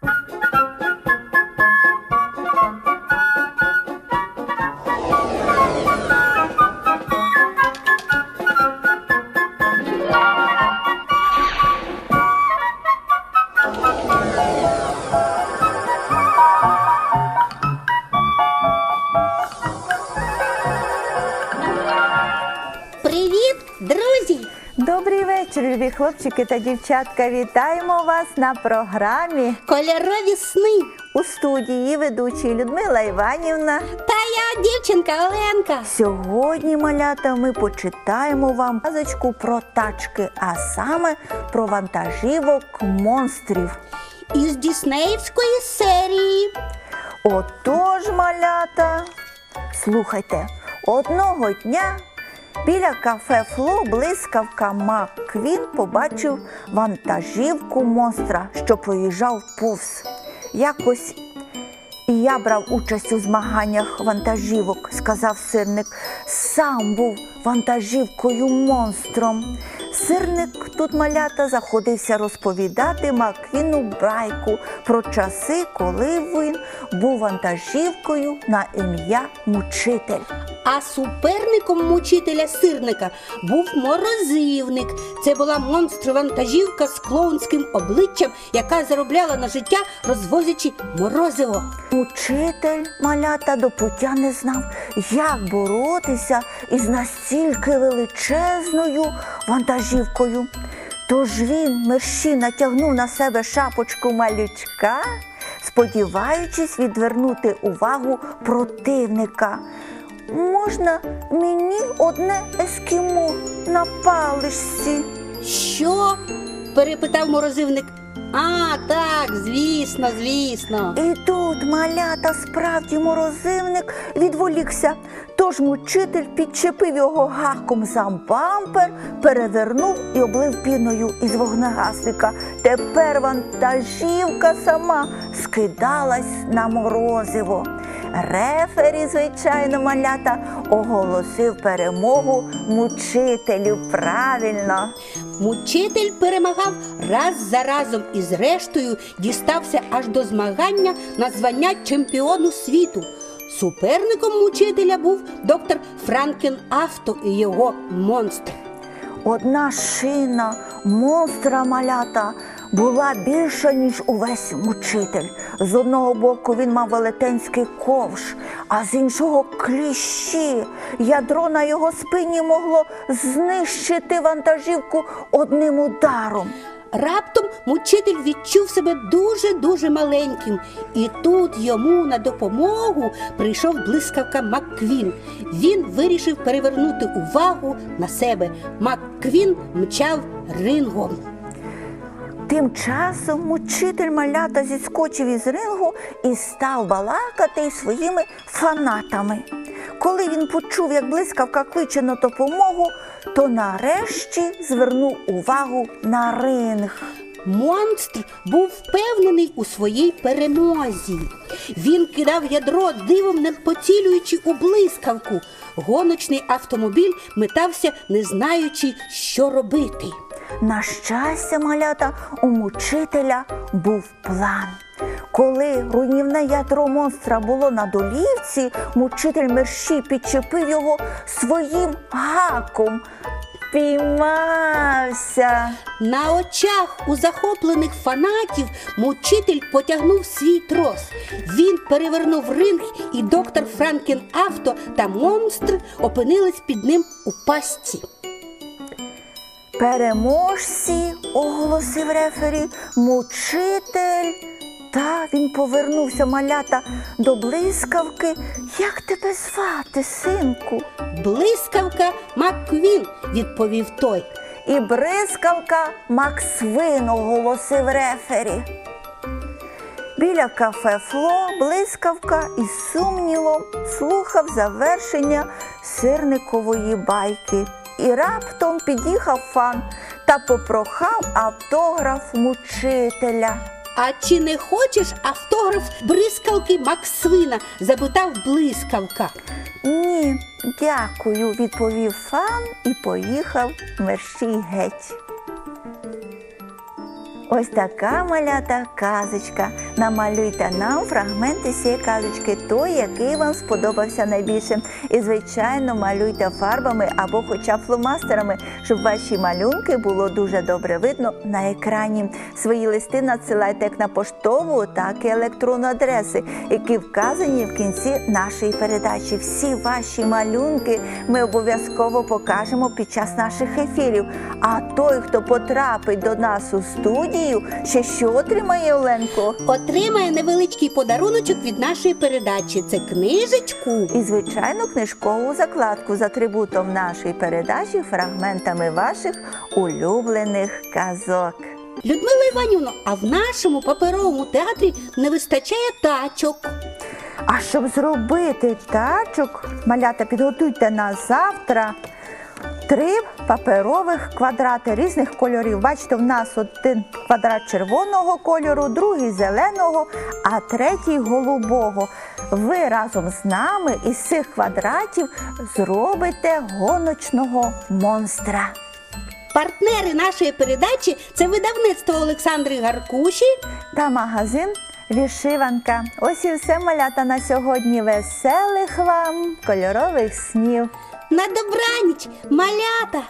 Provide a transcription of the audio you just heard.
Thank you. Вечір, любі хлопчики та дівчатка. Вітаємо вас на програмі Кольорові сни. у студії ведучі Людмила Іванівна. Та я дівчинка Оленка. Сьогодні, малята, ми почитаємо вам казочку про тачки, а саме про вантажівок монстрів. Із Діснеївської серії. Отож, малята, слухайте, одного дня біля кафе Фло блискавка Макквін побачив вантажівку монстра, що проїжджав повз. Якось і я брав участь у змаганнях вантажівок, сказав сирник. Сам був вантажівкою монстром. Сирник тут малята заходився розповідати Маквіну Брайку про часи, коли він був вантажівкою на ім'я Мучитель. А суперником мучителя сирника був морозивник. Це була монстр-вантажівка з клоунським обличчям, яка заробляла на життя, розвозячи морозиво. Учитель малята до пуття не знав, як боротися із настільки величезною вантажівкою. Тож він мерщій натягнув на себе шапочку малючка, сподіваючись відвернути увагу противника. Можна мені одне ескімо на паличці? Що? перепитав морозивник. А, так, звісно, звісно. І тут малята справді морозивник відволікся. Тож мучитель підчепив його гаком за бампер, перевернув і облив піною із вогнегасника. Тепер вантажівка сама скидалась на морозиво. Рефері, звичайно, малята оголосив перемогу мучителю. Правильно. Мучитель перемагав раз за разом і зрештою дістався аж до змагання на звання чемпіону світу. Суперником мучителя був доктор Франкен Авто і його монстр. Одна шина монстра малята була більша, ніж увесь мучитель. З одного боку він мав велетенський ковш, а з іншого кліщі. Ядро на його спині могло знищити вантажівку одним ударом. Раптом мучитель відчув себе дуже-дуже маленьким, і тут йому на допомогу прийшов блискавка Макквін. Він вирішив перевернути увагу на себе. Макквін мчав рингом. Тим часом мучитель малята зіскочив із рингу і став балакати своїми фанатами. Коли він почув, як блискавка кличе на допомогу, то нарешті звернув увагу на ринг. Монстр був впевнений у своїй перемозі. Він кидав ядро, дивом не поцілюючи у блискавку. Гоночний автомобіль метався, не знаючи, що робити. На щастя, малята, у мучителя був план. Коли руйнівне ядро монстра було на долівці, мучитель мерщій підчепив його своїм гаком. Піймався. На очах у захоплених фанатів мучитель потягнув свій трос. Він перевернув ринг, і доктор Франкен Авто та монстр опинились під ним у пастці. Переможці, оголосив рефері, мучитель. Та він повернувся малята до блискавки. Як тебе звати, синку? Блискавка Макквін, відповів той. І бризкавка Максвин, оголосив рефері. Біля кафе Фло блискавка із сумнівом слухав завершення сирникової байки. І раптом під'їхав фан та попрохав автограф мучителя. А чи не хочеш автограф бризкавки Максвина? запитав блискавка. Ні, дякую, відповів фан і поїхав мерщій геть. Ось така малята казочка. Намалюйте нам фрагменти цієї казочки, той, який вам сподобався найбільше. І, звичайно, малюйте фарбами або хоча б фломастерами, щоб ваші малюнки було дуже добре видно на екрані. Свої листи надсилайте як на поштову, так і електронну адреси, які вказані в кінці нашої передачі. Всі ваші малюнки ми обов'язково покажемо під час наших ефірів. А той, хто потрапить до нас у студію, ще що отримає Оленко? Отримає невеличкий подаруночок від нашої передачі. Це книжечку. І, звичайно, книжкову закладку з атрибутом нашої передачі, фрагментами ваших улюблених казок. Людмила Іванівна, а в нашому паперовому театрі не вистачає тачок. А щоб зробити тачок, малята, підготуйте на завтра три паперових квадрати різних кольорів. Бачите, в нас один квадрат червоного кольору, другий зеленого, а третій голубого. Ви разом з нами із цих квадратів зробите гоночного монстра. Партнери нашої передачі це видавництво Олександри Гаркуші. та магазин Вішиванка. Ось і все малята на сьогодні. Веселих вам кольорових снів. На добраніч, малята!